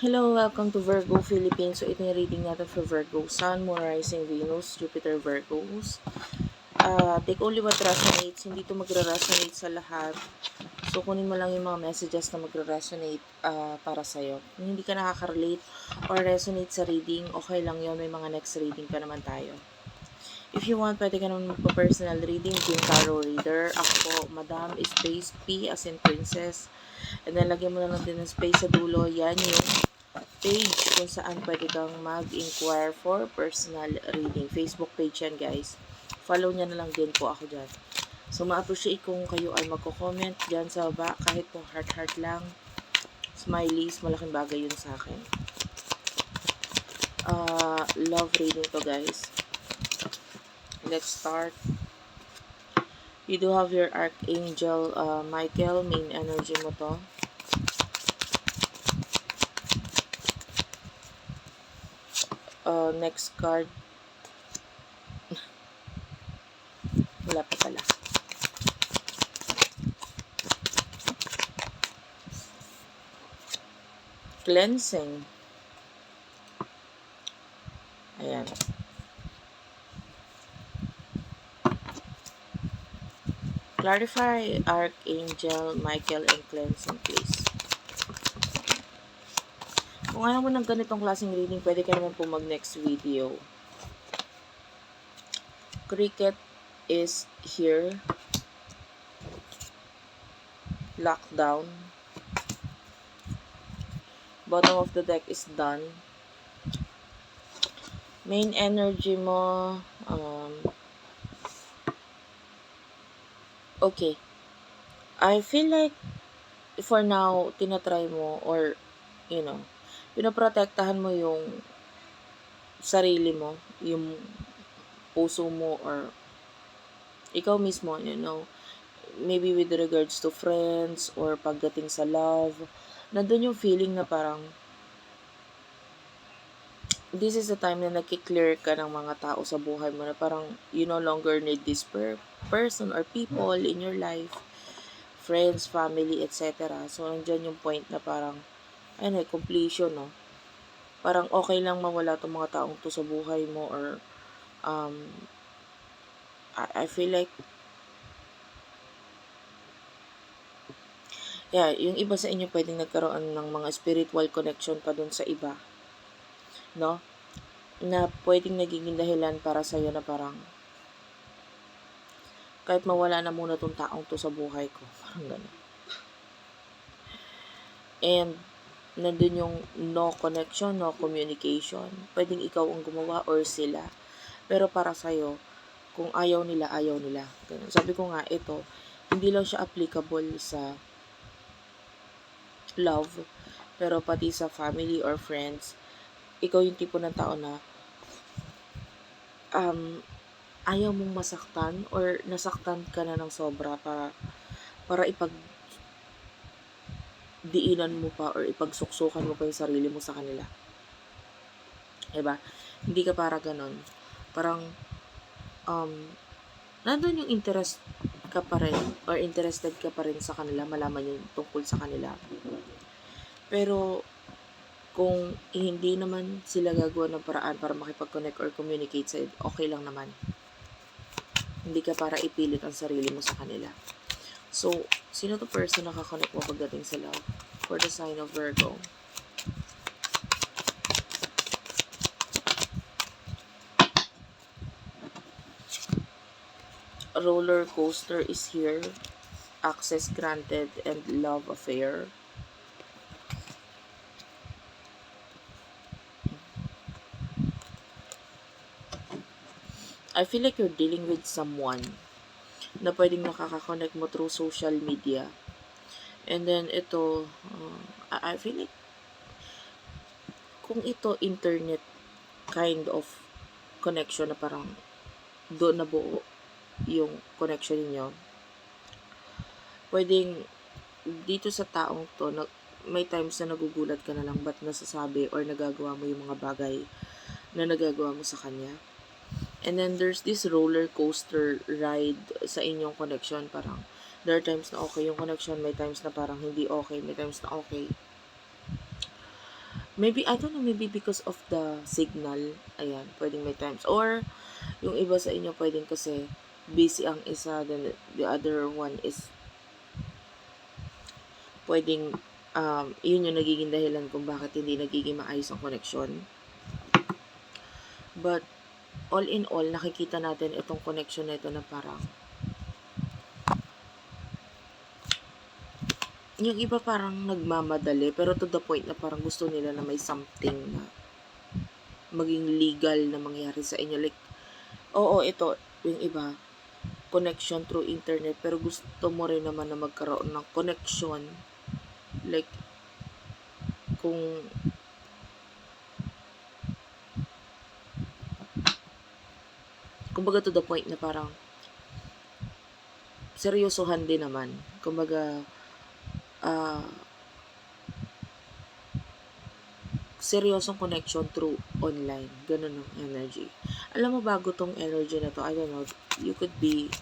Hello, welcome to Virgo Philippines. So, ito yung reading natin for Virgo. Sun, Moon, Rising, Venus, Jupiter, Virgos. Uh, take only what resonates. Hindi to magre-resonate sa lahat. So, kunin mo lang yung mga messages na magre-resonate uh, para sa'yo. Kung hindi ka nakaka-relate or resonate sa reading, okay lang yon May mga next reading pa naman tayo. If you want, pwede ka naman magpa-personal reading. Yung tarot reader. Ako Madam, space P as in princess. And then, lagyan mo na lang din ng space sa dulo. Yan yung page kung saan pwede kang mag-inquire for personal reading. Facebook page yan, guys. Follow niya na lang din po ako dyan. So, ma-appreciate kung kayo ay magko-comment dyan sa baba. Kahit po heart-heart lang. Smileys, malaking bagay yun sa akin. Uh, love reading to, guys. Let's start. You do have your Archangel uh, Michael, main energy mo to. uh, next card. Wala pa pala. Cleansing. Ayan. Clarify Archangel Michael and cleansing please. Kung ayaw mo ng ganitong klaseng reading, pwede ka naman po mag-next video. Cricket is here. Lockdown. Bottom of the deck is done. Main energy mo, um, okay. I feel like for now, tinatry mo or, you know, pinoprotektahan mo yung sarili mo, yung puso mo or ikaw mismo, you know, maybe with regards to friends or pagdating sa love, nandun yung feeling na parang this is the time na nakiklear ka ng mga tao sa buhay mo na parang you no longer need this per person or people in your life, friends, family, etc. So, nandiyan yung point na parang ano eh, completion, no? Parang okay lang mawala tong mga taong to sa buhay mo or um, I, I feel like yeah, yung iba sa inyo pwedeng nagkaroon ng mga spiritual connection pa dun sa iba. No? Na pwedeng nagiging dahilan para sa'yo na parang kahit mawala na muna tong taong to sa buhay ko. Parang gano'n. And nandun yung no connection, no communication. Pwedeng ikaw ang gumawa or sila. Pero para sa'yo, kung ayaw nila, ayaw nila. Ganun. Sabi ko nga, ito, hindi lang siya applicable sa love, pero pati sa family or friends, ikaw yung tipo ng tao na um, ayaw mong masaktan or nasaktan ka na ng sobra para para ipag diinan mo pa or ipagsuksukan mo pa yung sarili mo sa kanila. Diba? Hindi ka para ganon. Parang, um, nandun yung interest ka pa rin or interested ka pa rin sa kanila, malaman yung tungkol sa kanila. Pero, kung hindi naman sila gagawa ng paraan para makipag-connect or communicate sa okay lang naman. Hindi ka para ipilit ang sarili mo sa kanila. So, sino to person na kakonect mo pagdating sa love? For the sign of Virgo. roller coaster is here. Access granted and love affair. I feel like you're dealing with someone na pwedeng nakaka-connect mo through social media. And then, ito, uh, I feel like, kung ito internet kind of connection na parang doon na buo yung connection niyo pwedeng dito sa taong to, na, may times na nagugulat ka na lang ba't nasasabi or nagagawa mo yung mga bagay na nagagawa mo sa kanya. And then there's this roller coaster ride sa inyong connection. Parang there are times na okay yung connection, may times na parang hindi okay, may times na okay. Maybe, I don't know, maybe because of the signal. Ayan, pwedeng may times. Or, yung iba sa inyo, pwedeng kasi busy ang isa, then the other one is pwedeng um, yun yung nagiging dahilan kung bakit hindi nagiging maayos ang connection. But, all in all, nakikita natin itong connection na ito na parang yung iba parang nagmamadali, pero to the point na parang gusto nila na may something na maging legal na mangyari sa inyo. Like, oo, ito, yung iba, connection through internet, pero gusto mo rin naman na magkaroon ng connection. Like, kung kumbaga to the point na parang seryosohan din naman. Kumbaga, ah seryosong connection through online. Ganun ang energy. Alam mo, bago tong energy na to, I don't know, you could be,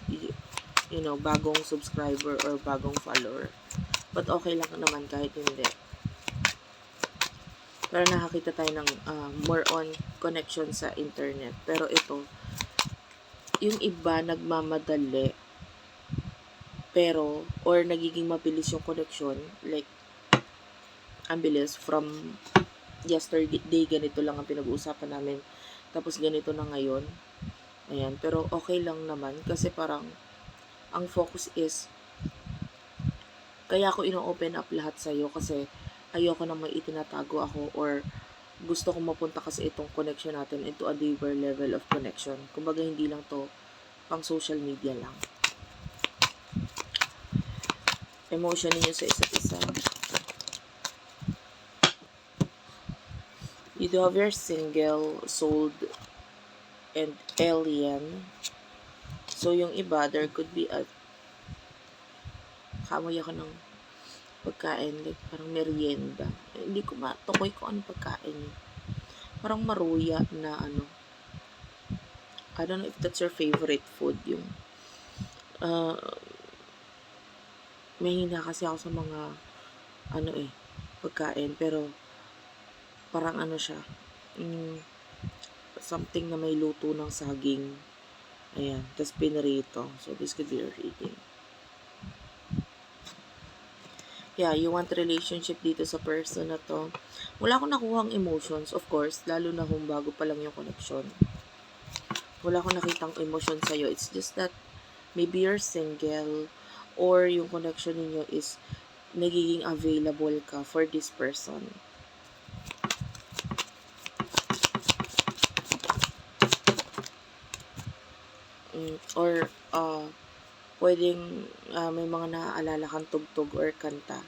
you know, bagong subscriber or bagong follower. But okay lang naman kahit hindi. Pero nakakita tayo ng ah, more on connection sa internet. Pero ito, yung iba nagmamadali pero or nagiging mabilis yung connection like ang bilis from yesterday ganito lang ang pinag-uusapan namin tapos ganito na ngayon. Ayan pero okay lang naman kasi parang ang focus is kaya ako ino-open up lahat sa'yo kasi ayoko na may itinatago ako or gusto kong mapunta kasi itong connection natin into a deeper level of connection. Kumbaga hindi lang to pang social media lang. Emotion ninyo sa isa't isa. You do have your single, sold, and alien. So, yung iba, there could be a kamoy ako ng pagkain, like parang merienda. Eh, hindi ko matukoy kung ano pagkain. Parang maruya na ano. I don't know if that's your favorite food, yung uh, may hina kasi ako sa mga ano eh, pagkain, pero parang ano siya, mm, something na may luto ng saging. Ayan, tapos pinarito. So, this could be your reading. Yeah, you want relationship dito sa person na to. Wala akong nakuhang emotions, of course, lalo na kung bago pa lang yung connection. Wala akong nakitang emotion sa'yo. It's just that maybe you're single or yung connection ninyo is nagiging available ka for this person. Mm, or uh, pwedeng uh, may mga naaalala kang tugtog or kanta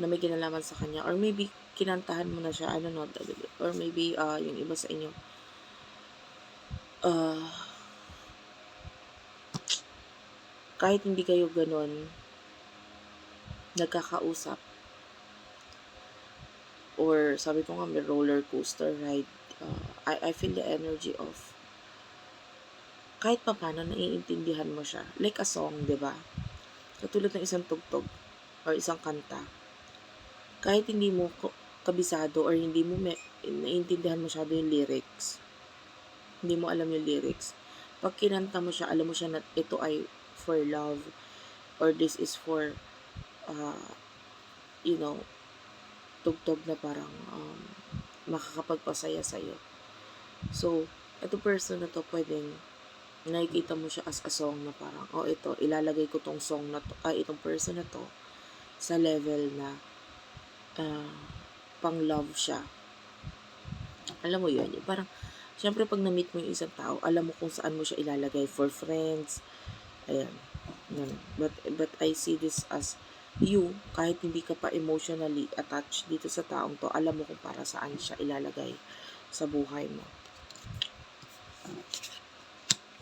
na may kinalaman sa kanya or maybe kinantahan mo na siya I don't know or maybe uh, yung iba sa inyo. Uh, kahit hindi kayo ganun nagkakausap. Or sabi ko nga may roller coaster ride. Uh, I, I feel the energy of kahit pa paano naiintindihan mo siya. Like a song, di ba? Katulad ng isang tugtog or isang kanta. Kahit hindi mo kabisado or hindi mo may, naiintindihan masyado yung lyrics, hindi mo alam yung lyrics, pag kinanta mo siya, alam mo siya na ito ay for love or this is for uh, you know tugtog na parang um, makakapagpasaya sa'yo. So, ito person na to pwedeng nakikita mo siya as a song na parang, oh ito, ilalagay ko tong song na to, ay itong person na to, sa level na uh, pang love siya. Alam mo yun, yung parang, syempre pag na-meet mo yung isang tao, alam mo kung saan mo siya ilalagay for friends, ayan, yun. But, but I see this as you, kahit hindi ka pa emotionally attached dito sa taong to, alam mo kung para saan siya ilalagay sa buhay mo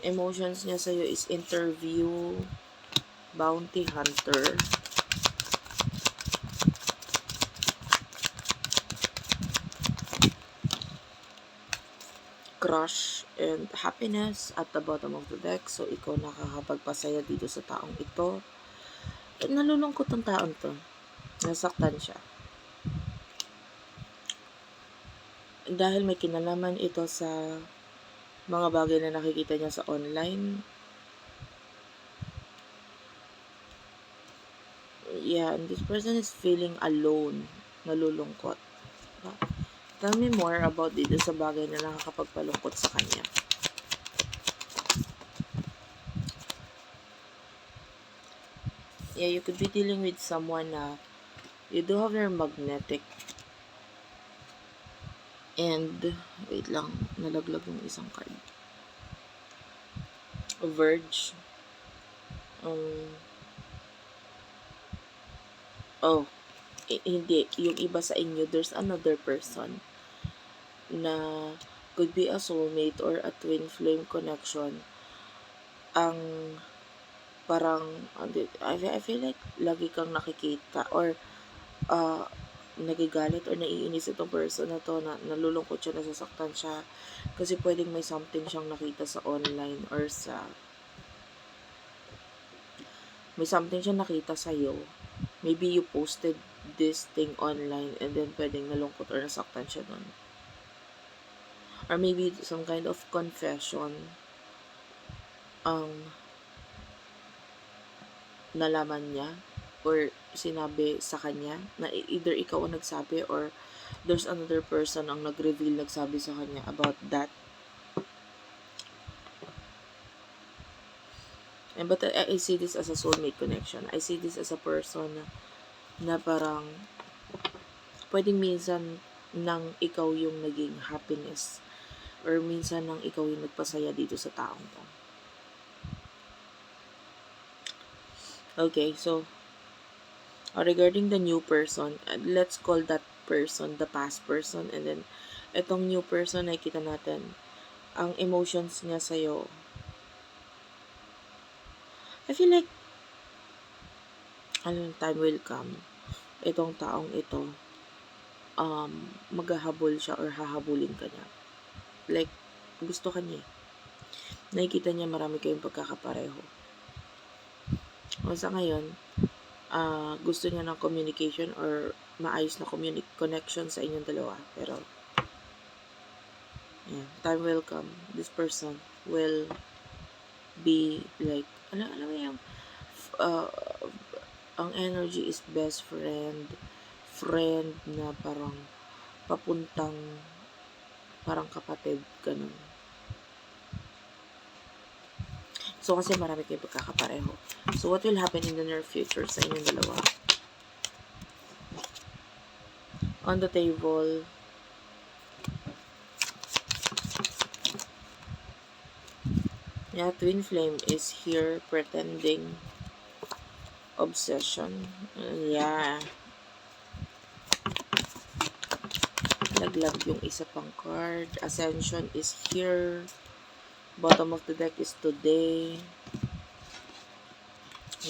emotions niya sa'yo is interview, bounty hunter, crush, and happiness at the bottom of the deck. So, ikaw nakakapagpasaya dito sa taong ito. At nalulungkot ang taong to. Nasaktan siya. dahil may kinalaman ito sa mga bagay na nakikita niya sa online. Yeah, and this person is feeling alone, nalulungkot. Diba? Tell me more about dito sa bagay na nakakapagpalungkot sa kanya. Yeah, you could be dealing with someone na you do have your magnetic and wait lang, nalaglag yung isang card. Verge. Um, oh, hindi. Yung iba sa inyo, there's another person na could be a soulmate or a twin flame connection. Ang parang, I feel like lagi kang nakikita or uh, nagigalit or naiinis itong person na to na nalulungkot siya, nasasaktan siya kasi pwedeng may something siyang nakita sa online or sa may something siya nakita sa iyo maybe you posted this thing online and then pwedeng nalungkot or nasaktan siya doon or maybe some kind of confession ang nalaman niya or sinabi sa kanya na either ikaw ang nagsabi or there's another person ang nag-reveal nagsabi sa kanya about that. And but I, I see this as a soulmate connection. I see this as a person na, na parang pwedeng minsan nang ikaw yung naging happiness or minsan nang ikaw yung nagpasaya dito sa taong to. Okay, so uh, regarding the new person, uh, let's call that person the past person and then itong new person nakikita natin ang emotions niya sa'yo. I feel like ano, time will come. Itong taong ito um, maghahabol siya or hahabulin ka niya. Like, gusto ka niya. Nakikita niya marami kayong pagkakapareho. O sa ngayon, ah gusto niya ng communication or maayos na communi- connection sa inyong dalawa. Pero, yeah, time will come. This person will be like, alam, alam mo yung, uh, ang energy is best friend, friend na parang papuntang parang kapatid, ganun. So, kasi marami kayong pagkakapareho. So, what will happen in the near future sa inyong dalawa? On the table, yeah, twin flame is here pretending obsession. Yeah. Laglag yung isa pang card. Ascension is here. Bottom of the deck is today.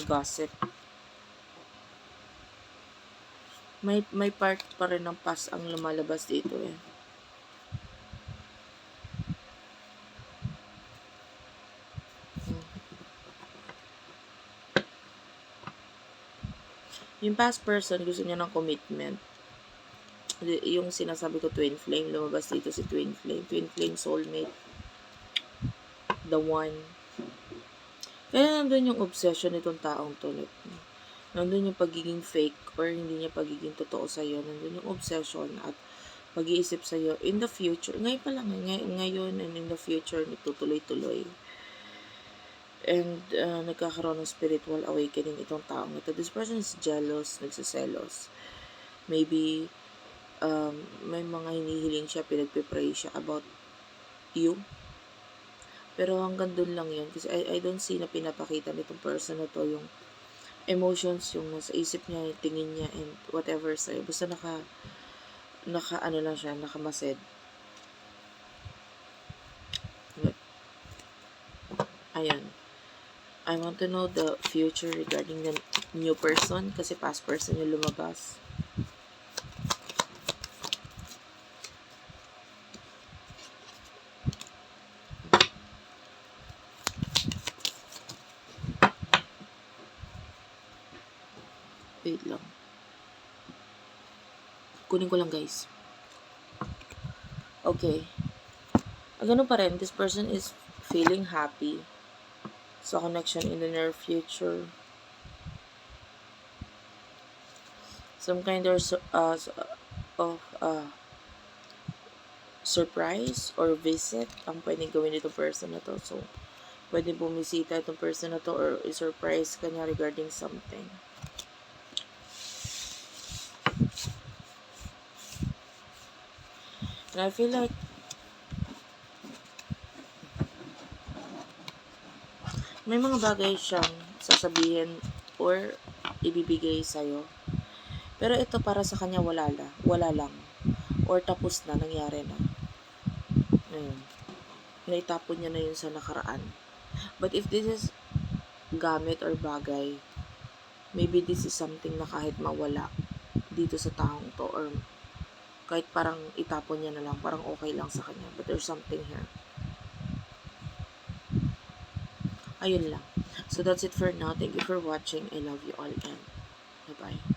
Gossip. May may part pa rin ng past ang lumalabas dito eh. Yung past person, gusto niya ng commitment. Yung sinasabi ko, twin flame, lumabas dito si twin flame. Twin flame soulmate. The one. Kaya nandun yung obsession nitong taong to. Like, nandun yung pagiging fake or hindi niya pagiging totoo sa'yo. Nandun yung obsession at pag-iisip sa'yo in the future. Ngayon pa lang, eh, ngay- ngayon and in the future, nagtutuloy-tuloy. And uh, nagkakaroon ng spiritual awakening itong taong ito. This person is jealous, nagsiselos. Maybe um, may mga hinihiling siya, pinagpipray siya about you. Pero hanggang dun lang yun. Kasi I, I don't see na pinapakita nitong person na to yung emotions, yung nasa isip niya, yung tingin niya, and whatever sa'yo. Basta naka, naka ano lang siya, nakamasid. But, ayun. I want to know the future regarding the new person kasi past person yung lumabas. Wait lang. Kunin ko lang guys. Okay. Ah, ganun pa rin. This person is feeling happy sa connection in the near future. Some kind of, uh, su- of uh, surprise or visit ang pwedeng gawin nito person na to. So, pwede bumisita itong person na to or i-surprise kanya regarding something. I feel like may mga bagay siyang sasabihin or ibibigay sa'yo. Pero ito para sa kanya wala la, wala lang. Or tapos na, nangyari na. Ayun. Naitapon niya na yun sa nakaraan. But if this is gamit or bagay, maybe this is something na kahit mawala dito sa taong to or kahit parang itapon niya na lang, parang okay lang sa kanya. But there's something here. Ayun lang. So that's it for now. Thank you for watching. I love you all and bye-bye.